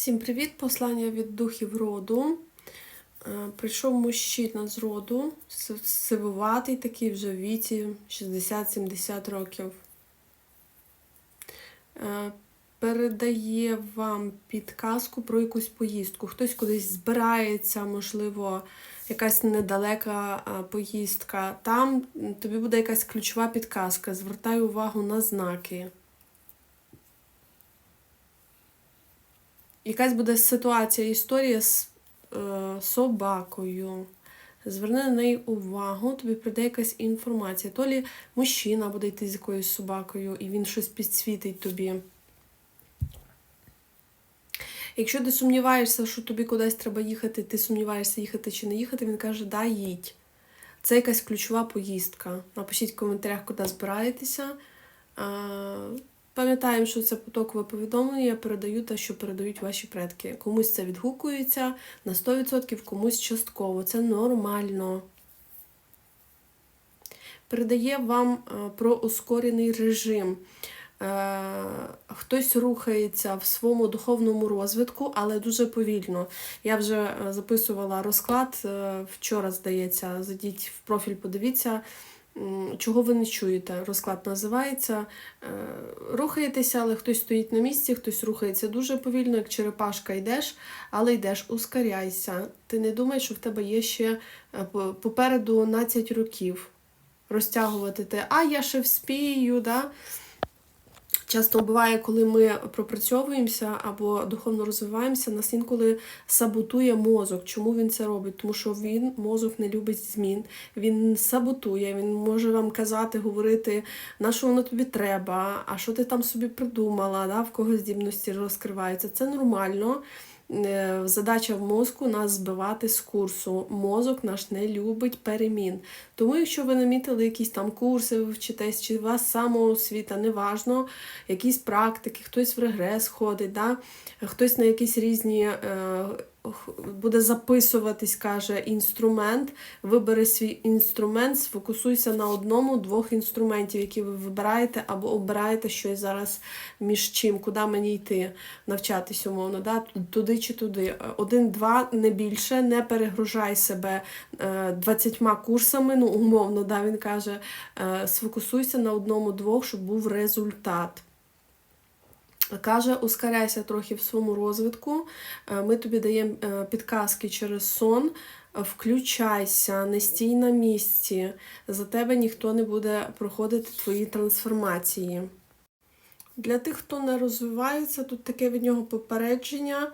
Всім привіт! Послання від духів роду. Е, Прийшов мужчина з роду, сивуватий такий вже в віці 60-70 років. Е, Передає вам підказку про якусь поїздку. Хтось кудись збирається, можливо, якась недалека е, поїздка. Там тобі буде якась ключова підказка. Звертай увагу на знаки. Якась буде ситуація, історія з е, собакою. Зверни на неї увагу, тобі прийде якась інформація. То лі мужчина буде йти з якоюсь собакою, і він щось підсвітить тобі. Якщо ти сумніваєшся, що тобі кудись треба їхати, ти сумніваєшся, їхати чи не їхати, він каже, да, їдь. Це якась ключова поїздка. Напишіть в коментарях, куди збираєтеся. Пам'ятаємо, що це потокове повідомлення, передаю те, що передають ваші предки. Комусь це відгукується на 100%, комусь частково. Це нормально. Передає вам е, про ускорений режим. Е, Хтось рухається в своєму духовному розвитку, але дуже повільно. Я вже е, записувала розклад вчора, здається. Зайдіть в профіль, подивіться. Чого ви не чуєте? Розклад називається. Е, Рухаєтеся, але хтось стоїть на місці, хтось рухається дуже повільно, як черепашка йдеш, але йдеш, ускоряйся. Ти не думай, що в тебе є ще е, попереду 12 років. Розтягувати те, а я ще вспію, да? Часто буває, коли ми пропрацьовуємося або духовно розвиваємося, нас інколи саботує мозок. Чому він це робить? Тому що він, мозок, не любить змін. Він саботує, він може вам казати, говорити, на що воно тобі треба, а що ти там собі придумала, да? в кого здібності розкриваються. Це нормально. Е, Задача в мозку нас збивати з курсу. Мозок наш не любить перемін. Тому, якщо ви намітили якісь там курси, ви вчитесь, чи у вас самоосвіта, неважно, якісь практики, хтось в регрес ходить, да? хтось на якісь різні е, буде записуватись, каже, інструмент. Вибери свій інструмент, сфокусуйся на одному, двох інструментів, які ви вибираєте, або обираєте щось зараз між чим, куди мені йти, навчатись умовно, да? туди чи туди. Один-два, не більше, не перегружай себе е, 20 курсами, ну умовно, да, він каже, е, сфокусуйся на одному-двох, щоб був результат. Каже, ускоряйся трохи в своєму розвитку. Е, Ми тобі даємо е, підказки через сон. Е, Включайся, не стій на місці. За тебе ніхто не буде проходити твої трансформації. Для тих, хто не розвивається, тут таке від нього попередження.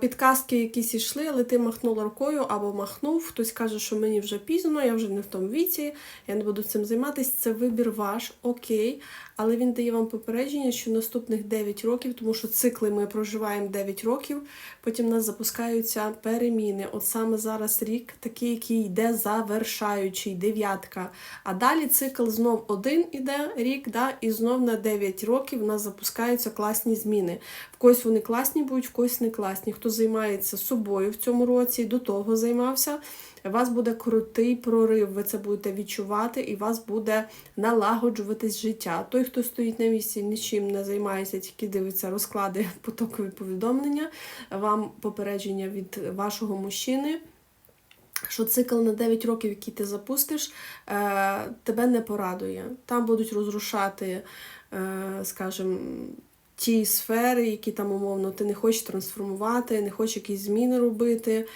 Підказки якісь йшли, але ти махнула рукою або махнув. Хтось каже, що мені вже пізно, я вже не в тому віці, я не буду цим займатися. Це вибір ваш, окей. Але він дає вам попередження, що наступних 9 років, тому що цикли ми проживаємо 9 років, потім в нас запускаються переміни. От саме зараз рік, такий, який йде завершаючий, дев'ятка. А далі цикл знов один іде рік, да, і знов на 9 років у нас запускаються класні зміни. В когось вони класні будуть, в когось не класні. Хто займається собою в цьому році, до того займався. У вас буде крутий прорив, ви це будете відчувати, і у вас буде налагоджуватись життя. Той, хто стоїть на місці, нічим не займається, тільки дивиться розклади, потокові повідомлення, вам попередження від вашого мужчини. Що цикл на 9 років, який ти запустиш, е, тебе не порадує. Там будуть розрушати, е, скажімо, ті сфери, які там умовно ти не хочеш трансформувати, не хочеш якісь зміни робити.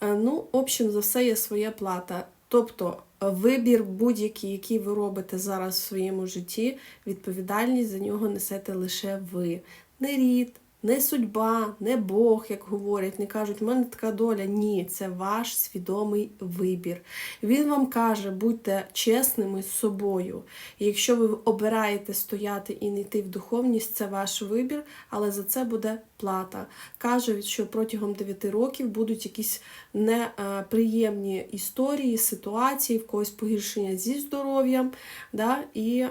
Е, Ну, общем, за все є своя плата. Тобто е, вибір будь-який, який ви робите зараз в своєму житті, відповідальність за нього несете лише ви. Не рід, не судьба, не Бог, як говорять, не кажуть, в мене така доля. Ні, це ваш свідомий вибір. Він вам каже, будьте чесними з собою. І якщо ви обираєте стояти і не йти в духовність, це ваш вибір, але за це буде плата. Каже, що протягом 9 років будуть якісь неприємні історії, ситуації, в когось погіршення зі здоров'ям, да, і е,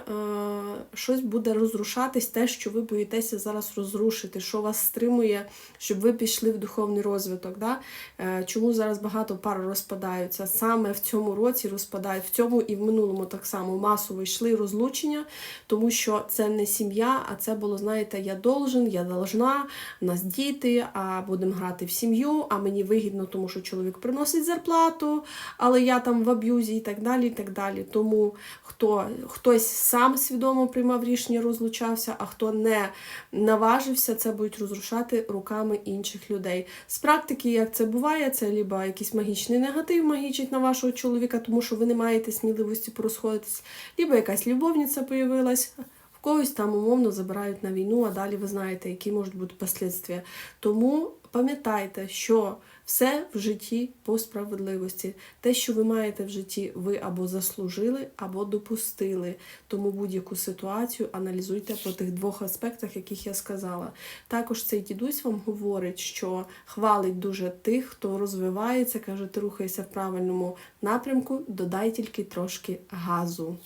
щось буде розрушатись, те, що ви боїтеся зараз розрушити, що вас стримує, щоб ви пішли в духовний розвиток. Да? Е, Чому зараз багато пар розпадаються? Саме в цьому році розпадають, в цьому і в минулому так само масово йшли розлучення, тому що це не сім'я, а це було, знаєте, я должен, я должна, у нас діти, а будемо грати в сім'ю, а мені вигідно, тому що чоловік приносить зарплату, але я там в аб'юзі і так далі. і так далі. Тому хто хтось сам свідомо приймав рішення, розлучався, а хто не наважився, це будуть розрушати руками інших людей. З практики, як це буває, це ліба якийсь магічний негатив магічить на вашого чоловіка, тому що ви не маєте сміливості порозходитись, ліба якась любовниця появилась. В когось там умовно забирають на війну, а далі ви знаєте, які можуть бути послідствия. Тому пам'ятайте, що все в житті по справедливості. Те, що ви маєте в житті, ви або заслужили, або допустили. Тому будь-яку ситуацію аналізуйте по тих двох аспектах, яких я сказала. Також цей дідусь вам говорить, що хвалить дуже тих, хто розвивається, каже, ти рухаєшся в правильному напрямку, додай тільки трошки газу.